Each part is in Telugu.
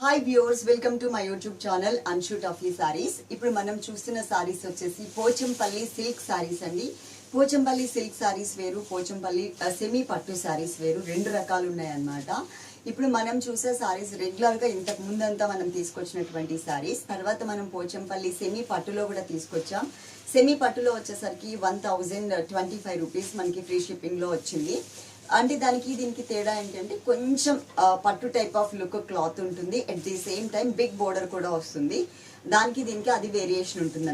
Hi viewers welcome to my YouTube channel Anshu taffy saris ఇప్పుడు మనం చూస్తున్న సారీస్ వచ్చేసి పోచంపల్లి సిల్క్ సారీస్ అండి. పోచంపల్లి సిల్క్ సారీస్ వేరు పోచంపల్లి సెమీ పట్టు సారీస్ వేరు రెండు రకాలు ఉన్నాయన్నమాట. ఇప్పుడు మనం చూసే సారీస్ రెగ్యులర్గా ఇంతకు ముందంతా మనం తీసుకొచ్చినటువంటి సారీస్ తర్వాత మనం పోచంపల్లి సెమీ పట్టులో కూడా తీసుకొచ్చాం. సెమీ పట్టులో వచ్చేసరికి one thousand twenty five rupees మనకి ఫ్రీ షిప్పింగ్లో వచ్చింది. అంటే దానికి దీనికి తేడా ఏంటంటే కొంచెం పట్టు టైప్ ఆఫ్ లుక్ క్లాత్ ఉంటుంది. At the same time big border కూడా వస్తుంది. దానికి దీనికి అది వేరియేషన్ ఉంటుంది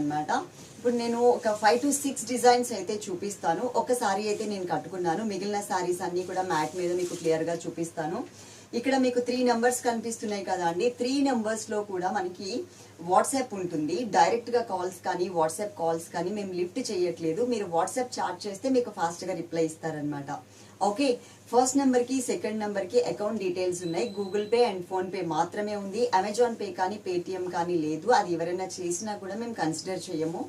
ఇప్పుడు నేను ఒక ఫైవ్ టు సిక్స్ డిజైన్స్ అయితే చూపిస్తాను. ఒక సారీ అయితే నేను కట్టుకున్నాను. మిగిలిన సారీస్ అన్ని కూడా మ్యాట్ మీద మీకు క్లియర్గా చూపిస్తాను. ఇక్కడ మీకు త్రీ నెంబర్స్ కనిపిస్తున్నాయి కదా అండి. త్రీ నెంబర్స్లో కూడా మనకి వాట్సాప్ ఉంటుంది. డైరెక్ట్గా కాల్స్ కానీ వాట్సాప్ కాల్స్ కానీ మేము లిఫ్ట్ చేయట్లేదు. మీరు వాట్సాప్ చాట్ చేస్తే మీకు ఫాస్ట్గా రిప్లై ఇస్తారనమాట ఓకే ఫస్ట్ నెంబర్కి సెకండ్ నెంబర్కి అకౌంట్ డీటెయిల్స్ ఉన్నాయి. గూగుల్ పే అండ్ ఫోన్పే మాత్రమే ఉంది. అమెజాన్ పే కానీ పేటిఎం కానీ లేదు. అది ఎవరైనా చేసినా కూడా మేము కన్సిడర్ చేయము.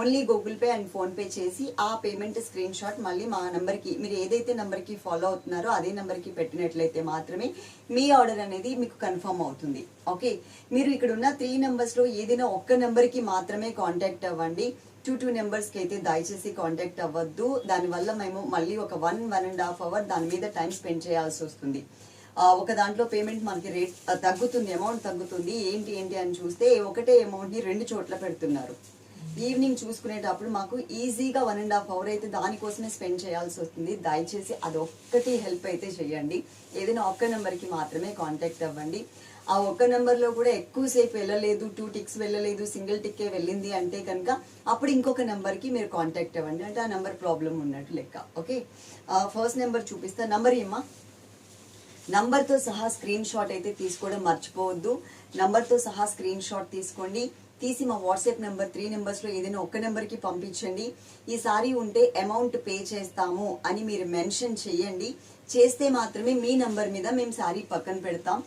Only Google Pay and PhonePe చేసి ఆ పేమెంట్ స్క్రీన్ షాట్ మళ్ళీ మా నెంబర్కి మీరు ఏదైతే నెంబర్కి ఫాలో అవుతున్నారో అదే నెంబర్కి పెట్టినట్లయితే మాత్రమే మీ ఆర్డర్ అనేది మీకు కన్ఫర్మ్ అవుతుంది. ఓకే మీరు ఇక్కడ ఉన్న త్రీ నెంబర్స్లో ఏదైనా ఒక్క నెంబర్కి మాత్రమే కాంటాక్ట్ అవ్వండి. టూ టూ నెంబర్స్కి అయితే దయచేసి కాంటాక్ట్ అవ్వద్దు. దానివల్ల మేము మళ్ళీ ఒక one one and half hour దాని మీద టైం స్పెండ్ చేయాల్సి వస్తుంది. ఒక దాంట్లో పేమెంట్ మనకి రేట్ తగ్గుతుంది అమౌంట్ తగ్గుతుంది. ఏంటి ఏంటి అని చూస్తే ఒకటే అమౌంట్ని రెండు చోట్ల పెడుతున్నారు. ఈవినింగ్ చూసుకునేటప్పుడు మాకు ఈజీగా వన్ అండ్ హాఫ్ అవర్ అయితే దానికోసమే స్పెండ్ చేయాల్సి వస్తుంది. దయచేసి అదొక్కటి హెల్ప్ అయితే చేయండి. ఏదైనా ఒక్క నెంబర్కి మాత్రమే కాంటాక్ట్ అవ్వండి. ఆ ఒక్క నెంబర్లో కూడా ఎక్కువసేపు వెళ్ళలేదు టూ టిక్స్ వెళ్ళలేదు సింగిల్ టిక్కే వెళ్ళింది అంటే కనుక అప్పుడు ఇంకొక నెంబర్కి మీరు కాంటాక్ట్ అవ్వండి. అంటే ఆ నెంబర్ ప్రాబ్లం ఉన్నట్టు లెక్క. ఓకే ఫస్ట్ నెంబర్ చూపిస్తా. నంబర్ ఏమా నంబర్తో సహా స్క్రీన్ షాట్ అయితే తీసుకోవడం మర్చిపోవద్దు. నంబర్తో సహా స్క్రీన్ షాట్ తీసుకోండి. తీసి మా వాట్సాప్ నెంబర్ త్రీ నెంబర్స్లో ఏదైనా ఒక్క నెంబర్కి పంపించండి. ఈ ఉంటే అమౌంట్ పే చేస్తాము అని మీరు మెన్షన్ చేయండి. చేస్తే మాత్రమే మీ నంబర్ మీద మేము సారీ పక్కన పెడతాం.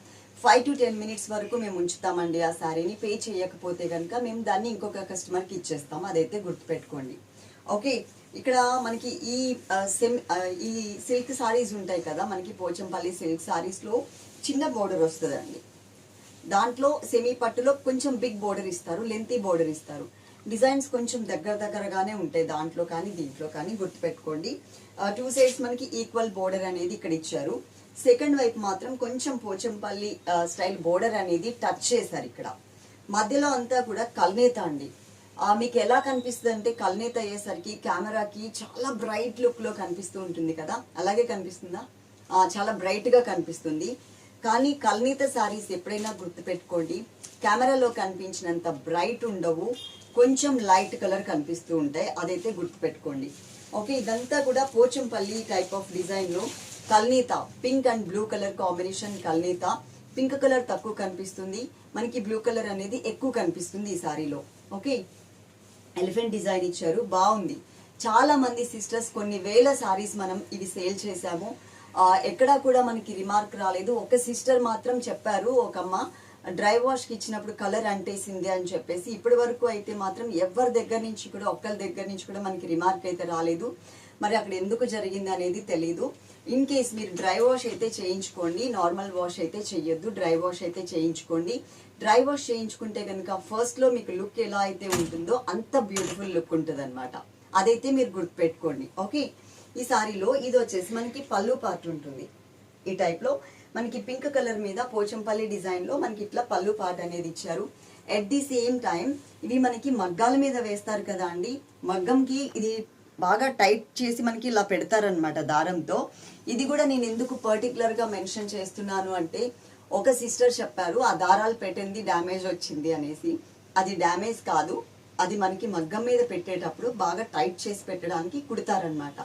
ఫైవ్ టు టెన్ మినిట్స్ వరకు మేము ఉంచుతామండి ఆ శారీని. పే చేయకపోతే కనుక మేము దాన్ని ఇంకొక కస్టమర్కి ఇచ్చేస్తాం. అదైతే గుర్తుపెట్టుకోండి. ఓకే ఇక్కడ మనకి ఈ సెమ్ ఈ సిల్క్ సారీస్ ఉంటాయి కదా మనకి పోచంపల్లి సిల్క్ సారీస్లో చిన్న బోర్డర్ వస్తుందండి. దాంట్లో సెమీ పట్టులో కొంచెం బిగ్ బోర్డర్ ఇస్తారు లెంతీ బోర్డర్ ఇస్తారు. డిజైన్స్ కొంచెం దగ్గర దగ్గరగానే ఉంటాయి దాంట్లో కానీ దీంట్లో కానీ గుర్తుపెట్టుకోండి. టూ సైడ్స్ మనకి ఈక్వల్ బోర్డర్ అనేది ఇక్కడ ఇచ్చారు. సెకండ్ వైపు మాత్రం కొంచెం పోచంపల్లి స్టైల్ బోర్డర్ అనేది టచ్ చేశారు ఇక్కడ. మధ్యలో అంతా కూడా కల్నేత అండి. మీకు ఎలా కనిపిస్తుంది అంటే కల్నేత అయ్యేసరికి కెమెరాకి చాలా బ్రైట్ లుక్లో కనిపిస్తూ ఉంటుంది కదా? అలాగే కనిపిస్తుందా? చాలా బ్రైట్గా కనిపిస్తుంది. కానీ కల్నీత శారీస్ ఎప్పుడైనా గుర్తుపెట్టుకోండి కెమెరాలో కనిపించినంత బ్రైట్ ఉండవు కొంచెం లైట్ కలర్ కనిపిస్తూ ఉంటాయి. అదైతే గుర్తుపెట్టుకోండి. ఓకే ఇదంతా కూడా పోచంపల్లి టైప్ ఆఫ్ డిజైన్లో కల్నీత. Pink and blue colour combination కల్నీత. Pink colour తక్కువ కనిపిస్తుంది. మనకి బ్లూ కలర్ అనేది ఎక్కువ కనిపిస్తుంది ఈ సారీలో. ఓకే? ఎలిఫెంట్ డిజైన్ ఇచ్చారు. బాగుంది. చాలా మంది సిస్టర్స్ కొన్ని వేల సారీస్ మనం ఇవి సేల్ చేశాము. ఎక్కడా కూడా మనకి రిమార్క్ రాలేదు. ఒక సిస్టర్ మాత్రం చెప్పారు ఒక అమ్మ డ్రై వాష్కి ఇచ్చినప్పుడు కలర్ అంటేసింది అని చెప్పేసి ఇప్పటి వరకు అయితే మాత్రం ఎవరి దగ్గర నుంచి కూడా ఒక్కరి దగ్గర నుంచి కూడా మనకి రిమార్క్ అయితే రాలేదు. మరి అక్కడ ఎందుకు జరిగింది అనేది తెలియదు ఇన్ కేస్ మీరు డ్రై వాష్ అయితే చేయించుకోండి నార్మల్ వాష్ అయితే చెయ్యొద్దు డ్రై వాష్ అయితే చేయించుకోండి. డ్రై వాష్ చేయించుకుంటే కనుక ఫస్ట్లో మీకు లుక్ ఎలా అయితే ఉంటుందో అంత బ్యూటిఫుల్ లుక్ ఉంటుంది అనమాట అదైతే మీరు గుర్తుపెట్టుకోండి. ఓకే ఈ సారీలో ఇది వచ్చేసి మనకి పళ్ళు పార్ట్ ఉంటుంది. ఈ టైప్లో మనకి పింక్ కలర్ మీద పోచంపల్లి డిజైన్లో మనకి ఇట్లా పళ్ళు పాట అనేది ఇచ్చారు. ఎట్ ది సేమ్ టైం ఇవి మనకి మగ్గాల మీద వేస్తారు కదా అండి. మగ్గంకి ఇది బాగా టైట్ చేసి మనకి ఇలా పెడతారనమాట దారంతో. ఇది కూడా నేను ఎందుకు పర్టికులర్గా మెన్షన్ చేస్తున్నాను అంటే ఒక సిస్టర్ చెప్పారు ఆ దారాలు పెట్టింది డ్యామేజ్ వచ్చింది అనేసి. అది డ్యామేజ్ కాదు అది మనకి మగ్గం మీద పెట్టేటప్పుడు బాగా టైట్ చేసి పెట్టడానికి కుడతారనమాట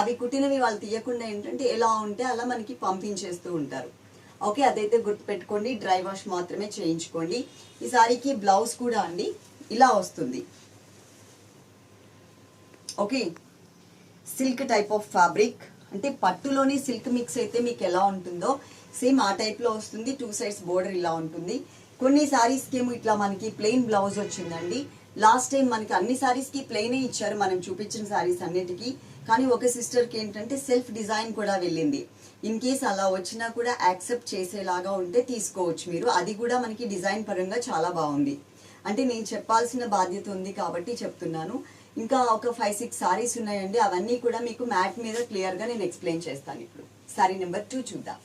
అవి కుట్టినవి వాళ్ళు తీయకుండా ఏంటంటే ఎలా ఉంటే అలా మనకి పంపించేస్తూ ఉంటారు. ఓకే అదైతే గుర్తుపెట్టుకోండి డ్రై వాష్ మాత్రమే చేయించుకోండి. ఈ సారీకి బ్లౌజ్ కూడా అండి ఇలా వస్తుంది. Okay silk type of fabric. అంటే పట్టులోని సిల్క్ మిక్స్ అయితే మీకు ఎలా ఉంటుందో సేమ్ ఆ టైప్లో వస్తుంది టూ సైడ్స్ బోర్డర్ ఇలా ఉంటుంది. కొన్ని శారీస్కి ఏమో ఇట్లా మనకి ప్లెయిన్ బ్లౌజ్ వచ్చిందండి. లాస్ట్ టైం మనకి అన్ని శారీస్కి ప్లెయినే ఇచ్చారు మనం చూపించిన సారీస్ అన్నిటికీ. కానీ ఒక సిస్టర్కి ఏంటంటే సెల్ఫ్ డిజైన్ కూడా వెళ్ళింది. ఇన్ కేస్ అలా వచ్చినా కూడా యాక్సెప్ట్ చేసేలాగా ఉంటే తీసుకోవచ్చు మీరు. అది కూడా మనకి డిజైన్ పరంగా చాలా బాగుంది. అంటే నేను చెప్పాల్సిన బాధ్యత ఉంది కాబట్టి చెప్తున్నాను. ఇంకా ఒక ఫైవ్ సిక్స్ సారీస్ ఉన్నాయండి. అవన్నీ కూడా మీకు మ్యాట్ మీద క్లియర్గా నేను ఎక్స్ప్లెయిన్ చేస్తాను ఇప్పుడు. సారీ నెంబర్ టూ చూద్దాం.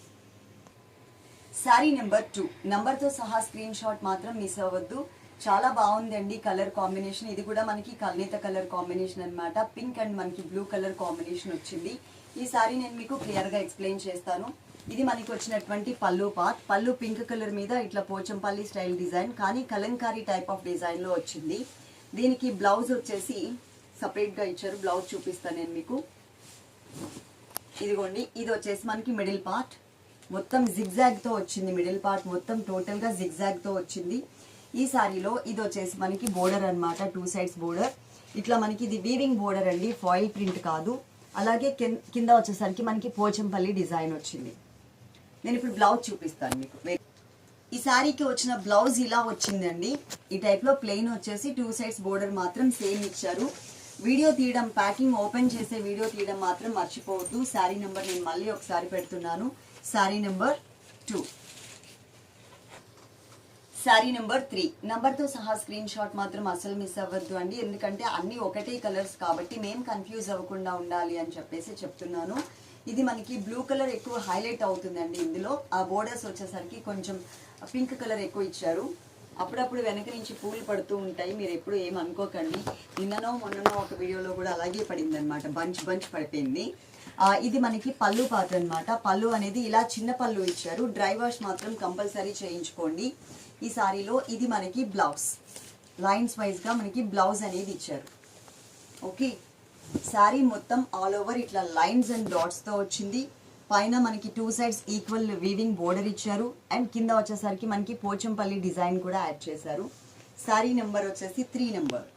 శారీ నెంబర్ టూ నెంబర్తో సహా స్క్రీన్ షాట్ మాత్రం మిస్ అవ్వద్దు. చాలా బాగుందండి కలర్ కాంబినేషన్. ఇది కూడా మనకి కల్నేత కలర్ కాంబినేషన్ అనమాట పింక్ అండ్ మనకి బ్లూ కలర్ కాంబినేషన్ వచ్చింది. ఈ సారీ నేను మీకు క్లియర్గా ఎక్స్ప్లెయిన్ చేస్తాను. ఇది మనకి వచ్చినటువంటి పళ్ళు పార్ట్. పళ్ళు పింక్ కలర్ మీద ఇట్లా పోచంపల్లి స్టైల్ డిజైన్ కానీ కలంకారీ టైప్ ఆఫ్ డిజైన్లో వచ్చింది. దీనికి బ్లౌజ్ వచ్చేసి సపరేట్గా ఇచ్చారు. బ్లౌజ్ చూపిస్తాను నేను మీకు. ఇదిగోండి ఇది వచ్చేసి మనకి మిడిల్ పార్ట్ మొత్తం జిగ్జాగ్తో వచ్చింది. మిడిల్ పార్ట్ మొత్తం టోటల్గా జిగ్జాగ్తో వచ్చింది. ఈ సారీలో ఇది వచ్చేసి మనకి బోర్డర్ అన్నమాట టూ సైడ్స్ బోర్డర్. ఇట్లా మనకి ఇది వీవింగ్ బోర్డర్ అండి ఫాయిల్ ప్రింట్ కాదు. అలాగే కింద వచ్చేసరికి మనకి పోచంపల్లి డిజైన్ వచ్చింది. నేను ఇప్పుడు బ్లౌజ్ చూపిస్తాను మీకు. ఈ శారీకి వచ్చిన బ్లౌజ్ ఇలా వచ్చిందండి. ఈ టైప్లో ప్లెయిన్ వచ్చేసి టూ సైడ్స్ బోర్డర్ మాత్రం సేమ్ ఇచ్చారు. వీడియో తీయడం ప్యాకింగ్ ఓపెన్ చేసే వీడియో తీయడం మాత్రం మర్చిపోవద్దు. శారీ నెంబర్ నేను మళ్ళీ ఒకసారి పెడుతున్నాను. Sari number two. Sari number three నెంబర్తో సహా స్క్రీన్ షాట్ మాత్రం అసలు మిస్ అవ్వద్దు అండి. ఎందుకంటే అన్ని ఒకటే కలర్స్ కాబట్టి మేము కన్ఫ్యూజ్ అవ్వకుండా ఉండాలి అని చెప్పేసి చెప్తున్నాను. ఇది మనకి బ్లూ కలర్ ఎక్కువ హైలైట్ అవుతుందండి ఇందులో. ఆ బోర్డర్స్ వచ్చేసరికి కొంచెం పింక్ కలర్ ఎక్కువ ఇచ్చారు. అప్పుడప్పుడు వెనక నుంచి పూలు పడుతూ ఉంటాయి. మీరు ఎప్పుడు ఏం అనుకోకండి. నిన్ననో మొన్ననో ఒక వీడియోలో కూడా అలాగే పడింది అనమాట బంచ్ బంచ్ పడిపోయింది. ఇది మనకి పళ్ళు పాత్ర అనమాట పళ్ళు అనేది ఇలా చిన్న పళ్ళు ఇచ్చారు. డ్రై వాష్ మాత్రం కంపల్సరీ చేయించుకోండి. ఈ సారీలో ఇది మనకి బ్లౌజ్ లైన్స్ వైజ్గా మనకి బ్లౌజ్ అనేది ఇచ్చారు. ఓకే శారీ మొత్తం ఆల్ ఓవర్ ఇట్లా లైన్స్ అండ్ డాట్స్తో వచ్చింది. పైన మనకి two sides equal weaving border ఇచ్చారు. అండ్ కింద వచ్చేసరికి మనకి పోచంపల్లి డిజైన్ కూడా యాడ్ చేశారు. శారీ నెంబర్ వచ్చేసి త్రీ నెంబర్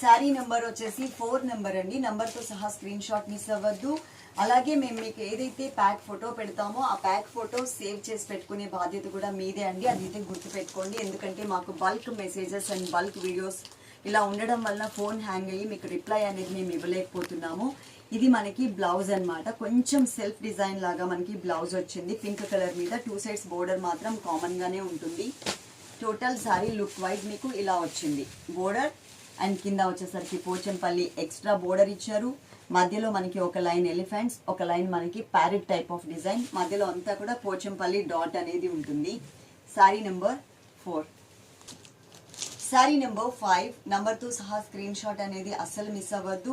శారీ నెంబర్ వచ్చేసి ఫోర్ నెంబర్ అండి. నెంబర్తో సహా స్క్రీన్ షాట్ మిస్ అవ్వద్దు. అలాగే మేము మీకు ఏదైతే ప్యాక్ ఫోటో పెడతామో ఆ ప్యాక్ ఫోటో సేవ్ చేసి పెట్టుకునే బాధ్యత కూడా మీదే అండి. అది గుర్తుపెట్టుకోండి. ఎందుకంటే మాకు bulk messages and bulk videos ఇలా ఉండడం వల్ల ఫోన్ హ్యాంగ్ అయ్యి మీకు రిప్లై అనేది మేము ఇవ్వలేకపోతున్నాము. ఇది మనకి బ్లౌజ్ అన్నమాట. కొంచెం సెల్ఫ్ డిజైన్ లాగా మనకి బ్లౌజ్ వచ్చింది. పింక్ కలర్ మీద టూ సైడ్స్ బోర్డర్ మాత్రం కామన్గానే ఉంటుంది. టోటల్ సారీ లుక్ వైజ్ మీకు ఇలా వచ్చింది. బోర్డర్ అండ్ కింద వచ్చేసరికి పోచంపల్లి ఎక్స్ట్రా బోర్డర్ ఇచ్చారు. మధ్యలో మనకి ఒక లైన్ ఎలిఫెంట్స్ ఒక లైన్ మనకి ప్యారెట్ టైప్ ఆఫ్ డిజైన్. మధ్యలో అంతా కూడా పోచంపల్లి డాట్ అనేది ఉంటుంది. Sari number four sari number ఫైవ్తో సహా స్క్రీన్ షాట్ అనేది అస్సలు మిస్ అవ్వద్దు.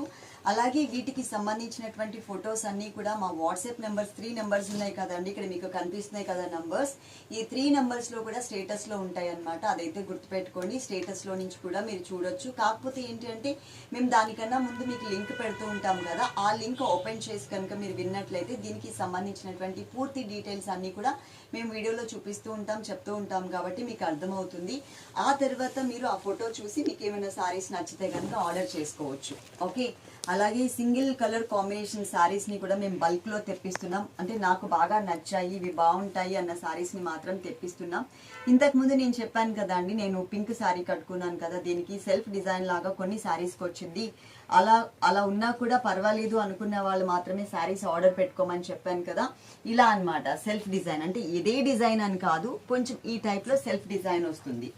అలాగే వీటికి సంబంధించినటువంటి ఫొటోస్ అన్నీ కూడా మా వాట్సాప్ నెంబర్స్ త్రీ నెంబర్స్ ఉన్నాయి కదండి. ఇక్కడ మీకు కనిపిస్తున్నాయి కదా నంబర్స్. ఈ త్రీ నెంబర్స్లో కూడా స్టేటస్లో ఉంటాయి అన్నమాట అదైతే గుర్తుపెట్టుకోండి. స్టేటస్లో నుంచి కూడా మీరు చూడొచ్చు. కాకపోతే ఏంటంటే మేము దానికన్నా ముందు మీకు లింక్ పెడుతూ ఉంటాం కదా. ఆ లింక్ ఓపెన్ చేసి కనుక మీరు విన్నట్లయితే దీనికి సంబంధించినటువంటి పూర్తి డీటెయిల్స్ అన్నీ కూడా మేము వీడియోలో చూపిస్తూ ఉంటాం చెప్తూ ఉంటాం కాబట్టి మీకు అర్థమవుతుంది. ఆ తర్వాత మీరు ఆ ఫోటో చూసి మీకు ఏమైనా సారీస్ నచ్చితే కనుక ఆర్డర్ చేసుకోవచ్చు. ఓకే? అలాగే సింగిల్ కలర్ కాంబినేషన్ సారీస్ని కూడా మేము బల్క్లో తెప్పిస్తున్నాం. అంటే నాకు బాగా నచ్చాయి ఇవి బాగుంటాయి అన్న సారీస్ని మాత్రం తెప్పిస్తున్నాం. ఇంతకు ముందు నేను చెప్పాను కదా అండి నేను పింక్ సారీ కట్టుకున్నాను కదా దీనికి సెల్ఫ్ డిజైన్ లాగా కొన్ని శారీస్కి వచ్చింది. అలా అలా ఉన్నా కూడా పర్వాలేదు అనుకున్న వాళ్ళు మాత్రమే శారీస్ ఆర్డర్ పెట్టుకోమని చెప్పాను కదా. ఇలా అన్నమాట సెల్ఫ్ డిజైన్ అంటే ఇదే డిజైన్ అని కాదు కొంచెం ఈ టైప్లో సెల్ఫ్ డిజైన్ వస్తుంది.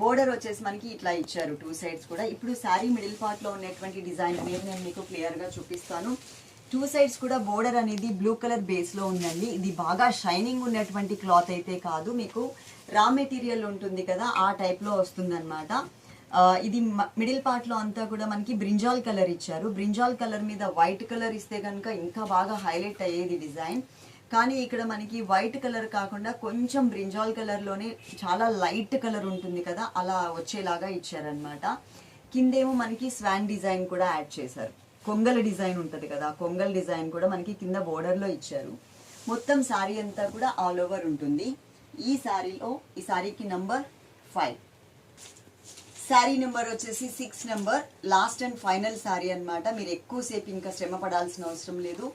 బోర్డర్ వచ్చేసి మనకి ఇట్లా ఇచ్చారు టూ సైడ్స్ కూడా. ఇప్పుడు శారీ మిడిల్ పార్ట్లో ఉన్నటువంటి డిజైన్ అనేది నేను మీకు క్లియర్గా చూపిస్తాను. టూ సైడ్స్ కూడా బోర్డర్ అనేది బ్లూ కలర్ బేస్లో ఉందండి. ఇది బాగా షైనింగ్ ఉన్నటువంటి క్లాత్ అయితే కాదు. మీకు రా మెటీరియల్ ఉంటుంది కదా ఆ టైప్లో వస్తుంది ఇది మిడిల్ పార్ట్లో అంతా కూడా మనకి బ్రింజాల్ కలర్ ఇచ్చారు. బ్రింజాల్ కలర్ మీద వైట్ కలర్ ఇస్తే కనుక ఇంకా బాగా హైలైట్ అయ్యేది డిజైన్ కానీ ఇక్కడ మనకి వైట్ కలర్ కాకుండా కొంచెం బ్రింజాల్ కలర్లోనే చాలా లైట్ కలర్ ఉంటుంది కదా అలా వచ్చేలాగా ఇచ్చారనమాట కిందేమో మనకి స్వాన్ డిజైన్ కూడా యాడ్ చేశారు. కొంగల డిజైన్ ఉంటుంది కదా కొంగల్ డిజైన్ కూడా మనకి కింద బోర్డర్లో ఇచ్చారు. మొత్తం శారీ అంతా కూడా ఆల్ ఓవర్ ఉంటుంది. ఈ శారీలో ఈ శారీకి నంబర్ ఫైవ్ శారీ నెంబర్ వచ్చేసి six number last and final sari అన్నమాట. మీరు ఎక్కువసేపు ఇంకా శ్రమ పడాల్సిన అవసరం లేదు.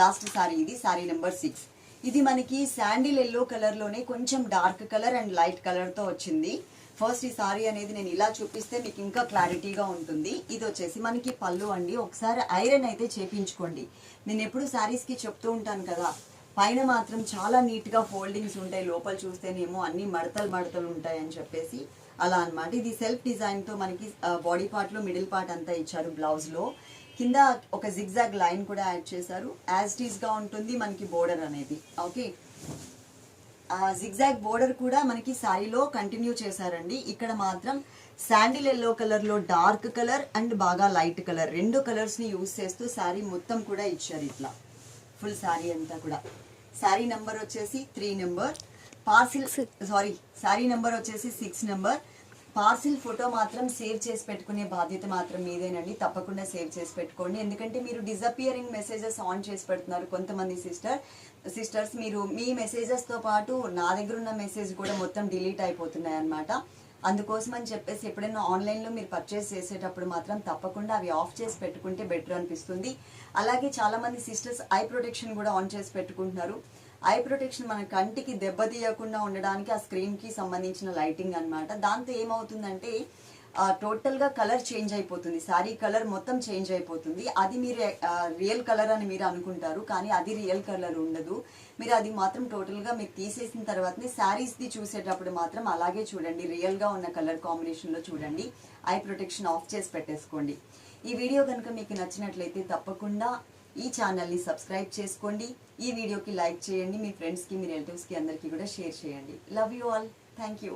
లాస్ట్ శారీ ఇది శారీ నెంబర్ సిక్స్. ఇది మనకి శాండిల్ ఎల్లో కలర్లోనే కొంచెం డార్క్ కలర్ అండ్ లైట్ కలర్తో వచ్చింది. ఫస్ట్ ఈ సారీ అనేది నేను ఇలా చూపిస్తే మీకు ఇంకా క్లారిటీగా ఉంటుంది. ఇది వచ్చేసి మనకి పళ్ళు అండి. ఒకసారి ఐరన్ అయితే చేపించుకోండి. నేను ఎప్పుడు శారీస్కి చెప్తూ ఉంటాను కదా పైన మాత్రం చాలా నీట్గా ఫోల్డింగ్స్ ఉంటాయి. లోపల చూస్తేనేమో అన్ని మడతలు మడతలు ఉంటాయి అని చెప్పేసి అలా అన్నమాట. ఇది సెల్ఫ్ డిజైన్తో మనకి బాడీ పార్ట్లో మిడిల్ పార్ట్ అంతా ఇచ్చారు బ్లౌజ్లో. కింద ఒక జిగ్జాగ్ లైన్ కూడా యాడ్ చేశారు. యాజ్ టీస్గా ఉంటుంది మనకి బోర్డర్ అనేది. ఓకే ఆ జిగ్జాగ్ బోర్డర్ కూడా మనకి సారీలో కంటిన్యూ చేశారండి. ఇక్కడ మాత్రం శాండిల్ ఎల్లో కలర్లో డార్క్ కలర్ అండ్ బాగా లైట్ కలర్ రెండు కలర్స్ని యూస్ చేస్తూ శారీ మొత్తం కూడా ఇచ్చారు ఇట్లా. ఫుల్ శారీ అంతా కూడా. శారీ నెంబర్ వచ్చేసి three number parcel sorry sari number వచ్చేసి సిక్స్ నెంబర్ పార్సిల్ ఫోటో మాత్రం సేవ్ చేసి పెట్టుకునే బాధ్యత మాత్రం మీదేనండి. తప్పకుండా సేవ్ చేసి పెట్టుకోండి. ఎందుకంటే మీరు డిజపియరింగ్ మెసేజెస్ ఆన్ చేసి పెడుతున్నారు కొంతమంది సిస్టర్. సిస్టర్స్ మీరు మీ మెసేజెస్తో పాటు నా దగ్గర ఉన్న మెసేజ్ కూడా మొత్తం డిలీట్ అయిపోతున్నాయి అన్నమాట. అందుకోసం అని చెప్పేసి ఎప్పుడైనా ఆన్లైన్లో మీరు పర్చేస్ చేసేటప్పుడు మాత్రం తప్పకుండా అవి ఆఫ్ చేసి పెట్టుకుంటే బెటర్ అనిపిస్తుంది. అలాగే చాలామంది సిస్టర్స్ ఐ ప్రొటెక్షన్ కూడా ఆన్ చేసి పెట్టుకుంటున్నారు. ఐ ప్రొటెక్షన్ మన కంటికి దెబ్బ తీయకుండా ఉండడానికి ఆ స్క్రీన్కి సంబంధించిన లైటింగ్ అన్నమాట. దాంతో ఏమవుతుందంటే టోటల్గా కలర్ చేంజ్ అయిపోతుంది. శారీ కలర్ మొత్తం చేంజ్ అయిపోతుంది. అది మీరు రియల్ కలర్ అని మీరు అనుకుంటారు కానీ అది రియల్ కలర్ ఉండదు. మీరు అది మాత్రం టోటల్గా మీరు తీసేసిన తర్వాతనే శారీస్ది చూసేటప్పుడు మాత్రం అలాగే చూడండి. రియల్గా ఉన్న కలర్ కాంబినేషన్లో చూడండి. ఐ ప్రొటెక్షన్ ఆఫ్ చేసి పెట్టేసుకోండి. ఈ వీడియో కనుక మీకు నచ్చినట్లయితే తప్పకుండా ఈ ఛానల్ని సబ్స్క్రైబ్ చేసుకోండి. ఈ వీడియోకి లైక్ చేయండి మీ ఫ్రెండ్స్కి మీ రిలేటివ్స్కి అందరికీ కూడా షేర్ చేయండి. Love you all thank you